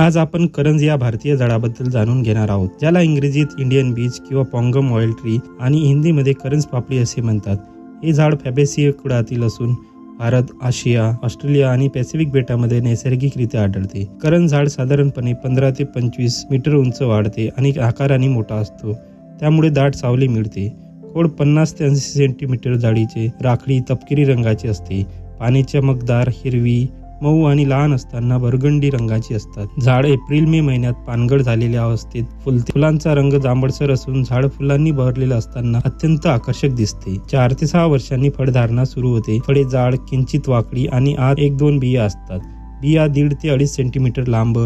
आज आपण करंज या भारतीय झाडाबद्दल जाणून घेणार आहोत. ज्याला इंग्रजीत इंडियन बीच किंवा पॉंगम ऑइल ट्री आणि हिंदीमध्ये करंज पापडी असे म्हणतात. हे झाड फॅबेसिय कुळातील असून भारत आशिया ऑस्ट्रेलिया आणि पॅसिफिक बेटामध्ये नैसर्गिकरित्या आढळते. करंज झाड साधारणपणे पंधरा ते पंचवीस मीटर उंच वाढते आणि आकाराने मोठा असतो. त्यामुळे दाट सावली मिळते. खोड पन्नास ते ऐंशी सेंटीमीटर जाडीचे राखडी तपकिरी रंगाची असते. पाणी चमकदार हिरवी मऊ आणि लहान असताना बरगंडी रंगाची असतात. झाड एप्रिल मे महिन्यात पानगड झालेल्या अवस्थेत फुलते. फुलांचा रंग जांभळसर असून झाड फुलांनी बहरलेलं असताना अत्यंत आकर्षक दिसते. चार ते सहा वर्षांनी फळधारणा सुरू होते. फळे जाड किंचित वाकडी आणि आत एक दोन बिया असतात. बिया दीड ते अडीच सेंटीमीटर लांब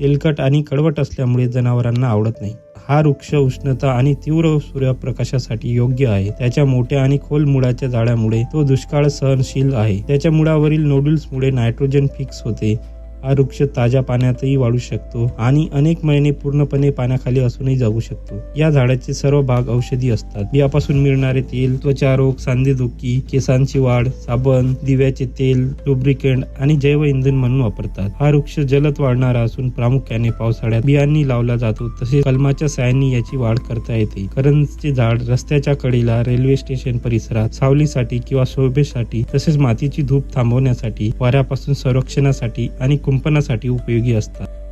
तेलकट आणि कडवट असल्यामुळे जनावरांना आवडत नाही. हा वृक्ष उष्णता आणि तीव्र सूर्यप्रकाशासाठी योग्य आहे. त्याच्या मोठ्या आणि खोल मुळाच्या जाळ्यामुळे तो दुष्काळ सहनशील आहे. त्याच्या मुळावरील नोडल्समुळे नायट्रोजन फिक्स होते. हा वृक्ष ताज्या पाण्यातही वाढू शकतो आणि अनेक महिने पूर्णपणे पाण्याखाली असूनही जगू शकतो. या झाडाचे सर्व भाग औषधी असतात. बियापासून मिळणारे तेल त्वचा रोग सांधेदुखी केसांची वाढ साबण दिव्याचे तेल लुब्रिकेंट आणि जैव इंधन म्हणून वापरतात. हा वृक्ष जलद वाढणारा असून प्रामुख्याने पावसाळ्यात बियांनी लावला जातो तसेच कलमाच्या सायांनी याची वाढ करता येते. करंजचे झाड रस्त्याच्या कडेला रेल्वे स्टेशन परिसरात सावलीसाठी किंवा शोभेसाठी तसेच मातीची धूप थांबवण्यासाठी वाऱ्यापासून संरक्षणासाठी आणि कुंपणासाठी उपयोगी असतात.